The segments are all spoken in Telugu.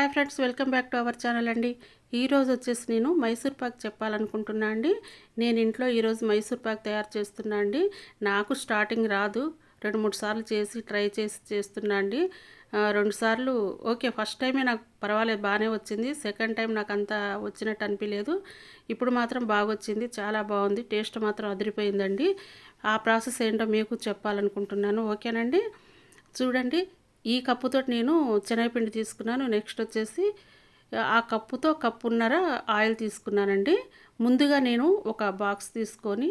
Hi friends welcome back to our channel అండి. ఈరోజు వచ్చేసి నేను మైసూర్ పాక్ చెప్పాలనుకుంటున్నా అండి. నేను ఇంట్లో ఈరోజు మైసూర్ పాక్ తయారు చేస్తున్నా అండి. నాకు స్టార్టింగ్ రాదు. రెండు మూడు సార్లు చేసి ట్రై చేసి చేస్తున్నా అండి. రెండు సార్లు ఓకే ఫస్ట్ టైమే నాకు పర్వాలేదు బాగానే వచ్చింది. సెకండ్ టైం నాకు అంత వచ్చినట్టు అనిపించలేదు ఇప్పుడు మాత్రం బాగా వచ్చింది చాలా బాగుంది. టేస్ట్ మాత్రం అదిరిపోయిందండి. ఆ ప్రాసెస్ ఏంటో మీకు చెప్పాలనుకుంటున్నాను. ఓకేనండి? చూడండి ఈ కప్పుతో నేను శనగపిండి తీసుకున్నాను. నెక్స్ట్ వచ్చేసి ఆ కప్పుతో కప్పున్నర ఆయిల్ తీసుకున్నానండి. ముందుగా నేను ఒక బాక్స్ తీసుకొని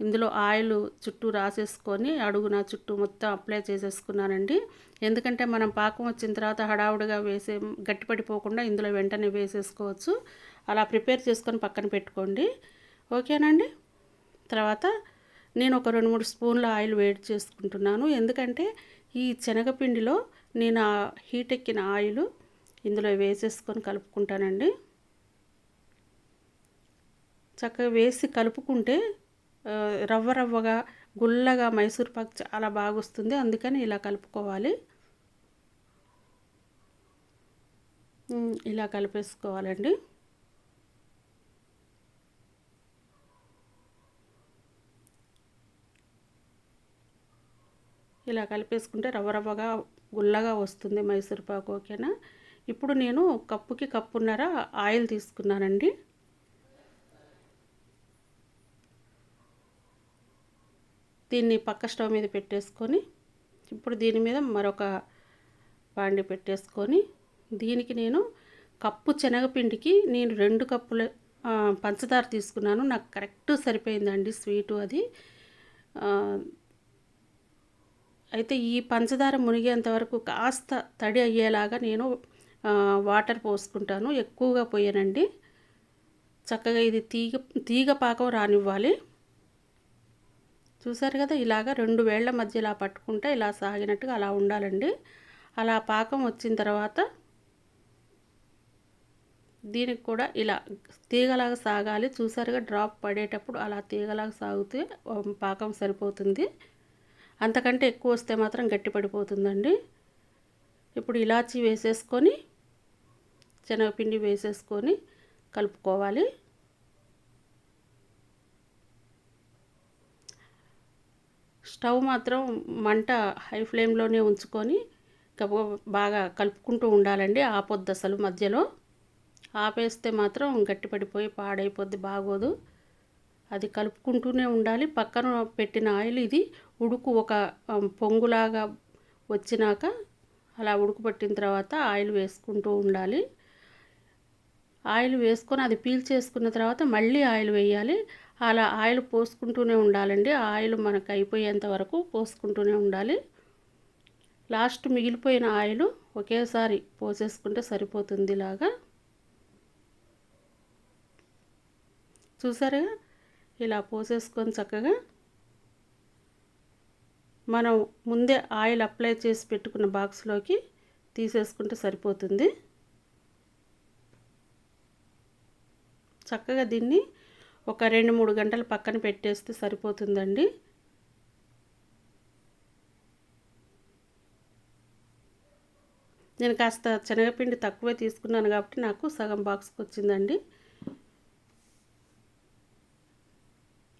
ఇందులో ఆయిల్ చుట్టూ రాసేసుకొని అడుగున చుట్టూ మొత్తం అప్లై చేసేసుకున్నానండి. ఎందుకంటే మనం పాకం వచ్చిన తర్వాత హడావుడిగా వేసే గట్టిపడిపోకుండా ఇందులో వెంటనే వేసేసుకోవచ్చు. అలా ప్రిపేర్ చేసుకొని పక్కన పెట్టుకోండి. ఓకేనండి? తర్వాత నేను ఒక రెండు మూడు స్పూన్ల ఆయిల్ వేడి చేసుకుంటున్నాను. ఎందుకంటే ఈ శనగపిండిలో నేను ఆ హీట్ ఎక్కిన ఆయిల్ ఇందులో వేసేసుకొని కలుపుకుంటానండి. చక్కగా వేసి కలుపుకుంటే రవ్వ రవ్వగా గుల్లగా మైసూర్ పాక్ చాలా బాగా వస్తుంది అందుకని ఇలా కలుపుకోవాలి. ఇలా కలిపేసుకోవాలండి. ఇలా కలిపేసుకుంటే రవ్వ రవ్వగా గుల్లగా వస్తుంది మైసూర్పాకు ఓకేనా? ఇప్పుడు నేను కప్పుకి కప్పున్నర ఆయిల్ తీసుకున్నానండి. దీన్ని పక్క స్టవ్ మీద పెట్టేసుకొని ఇప్పుడు దీని మీద మరొక పాండి పెట్టేసుకొని దీనికి నేను కప్పు శనగపిండికి నేను రెండు కప్పుల పంచదార తీసుకున్నాను. నాకు కరెక్ట్ సరిపోయిందండి స్వీటు అది. అయితే ఈ పంచదార మునిగేంత వరకు కాస్త తడి అయ్యేలాగా నేను వాటర్ పోసుకుంటాను. ఎక్కువగా పోయానండి. చక్కగా ఇది తీగ తీగ పాకం రానివ్వాలి. చూసారు కదా ఇలాగ రెండు వేళ్ళ మధ్య ఇలా పట్టుకుంటే ఇలా సాగినట్టుగా అలా ఉండాలండి. అలా పాకం వచ్చిన తర్వాత దీనికి కూడా ఇలా తీగలాగా సాగాలి. చూసారుగా డ్రాప్ పడేటప్పుడు అలా తీగలాగా సాగితే పాకం సరిపోతుంది. అంతకంటే ఎక్కువ వస్తే మాత్రం గట్టి పడిపోతుందండి ఇప్పుడు ఇలాచీ వేసేసుకొని శనగపిండి వేసేసుకొని కలుపుకోవాలి. స్టవ్ మాత్రం మంట హై ఫ్లేమ్లోనే ఉంచుకొని బాగా కలుపుకుంటూ ఉండాలండి ఆపొద్దు అసలు మధ్యలో. ఆపేస్తే మాత్రం గట్టిపడిపోయి పాడైపోద్ది బాగోదు. అది కలుపుకుంటూనే ఉండాలి. పక్కన పెట్టిన ఆయిల్ ఇది ఉడుకు ఒక పొంగులాగా వచ్చినాక అలా ఉడుకుపట్టిన తర్వాత ఆయిల్ వేసుకుంటూ ఉండాలి. ఆయిల్ వేసుకొని అది పీల్ చేసుకున్న తర్వాత మళ్ళీ ఆయిల్ వేయాలి. అలా ఆయిల్ పోసుకుంటూనే ఉండాలండి. ఆయిల్ మనకు అయిపోయేంత వరకు పోసుకుంటూనే ఉండాలి. లాస్ట్ మిగిలిపోయిన ఆయిల్ ఒకేసారి పోసేసుకుంటే సరిపోతుంది ఇలాగా. చూసారుగా? ఇలా పోసేసుకొని చక్కగా మనం ముందే ఆయిల్ అప్లై చేసి పెట్టుకున్న బాక్స్లోకి తీసేసుకుంటే సరిపోతుంది. చక్కగా దీన్ని ఒక రెండు మూడు గంటలు పక్కన పెట్టేస్తే సరిపోతుందండి. నేను కాస్త శనగపిండి తక్కువే తీసుకున్నాను కాబట్టి నాకు సగం బాక్స్కి వచ్చిందండి.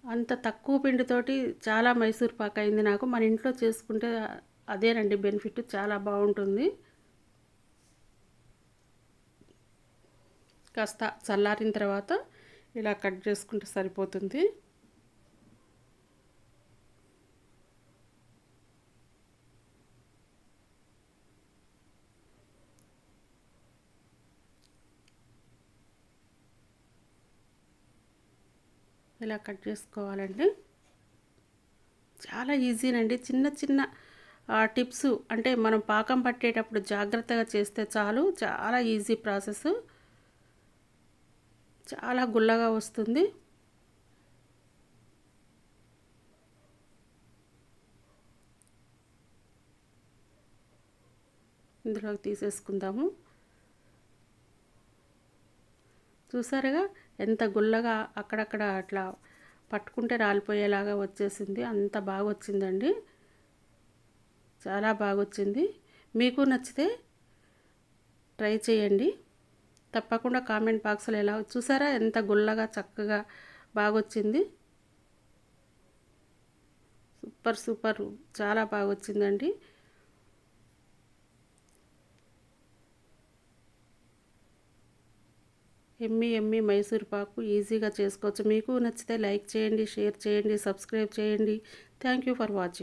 అంత తక్కువ పిండితోటి చాలా మైసూర్ పాక్ అయింది నాకు. మన ఇంట్లో చేసుకుంటే అదేనండి బెనిఫిట్ చాలా బాగుంటుంది. కాస్త చల్లారిన తర్వాత ఇలా కట్ చేసుకుంటే సరిపోతుంది. ఇలా కట్ చేసుకోవాలండి. చాలా ఈజీనండి. చిన్న చిన్న టిప్స్ అంటే మనం పాకం పట్టేటప్పుడు జాగ్రత్తగా చేస్తే చాలు. చాలా ఈజీ ప్రాసెస్. చాలా గుల్లగా వస్తుంది. ఇందులోకి తీసేసుకుందాము. చూసారుగా? ఎంత గుల్లగా అక్కడక్కడ అట్లా పట్టుకుంటే రాలిపోయేలాగా వచ్చేసింది. అంత బాగా వచ్చిందండి చాలా బాగా వచ్చింది మీకు నచ్చితే ట్రై చేయండి. తప్పకుండా కామెంట్ బాక్స్లో ఎలా చూసారా? ఎంత గుల్లగా చక్కగా బాగా వచ్చింది సూపర్ సూపర్. చాలా బాగా వచ్చిందండి ఎమ్మి ఎమ్మి మైసూర్ పాకు ఈజీగా చేసుకోవచ్చు. మీకు నచ్చితే లైక్ చేయండి షేర్ చేయండి సబ్స్క్రైబ్ చేయండి. Thank you for watching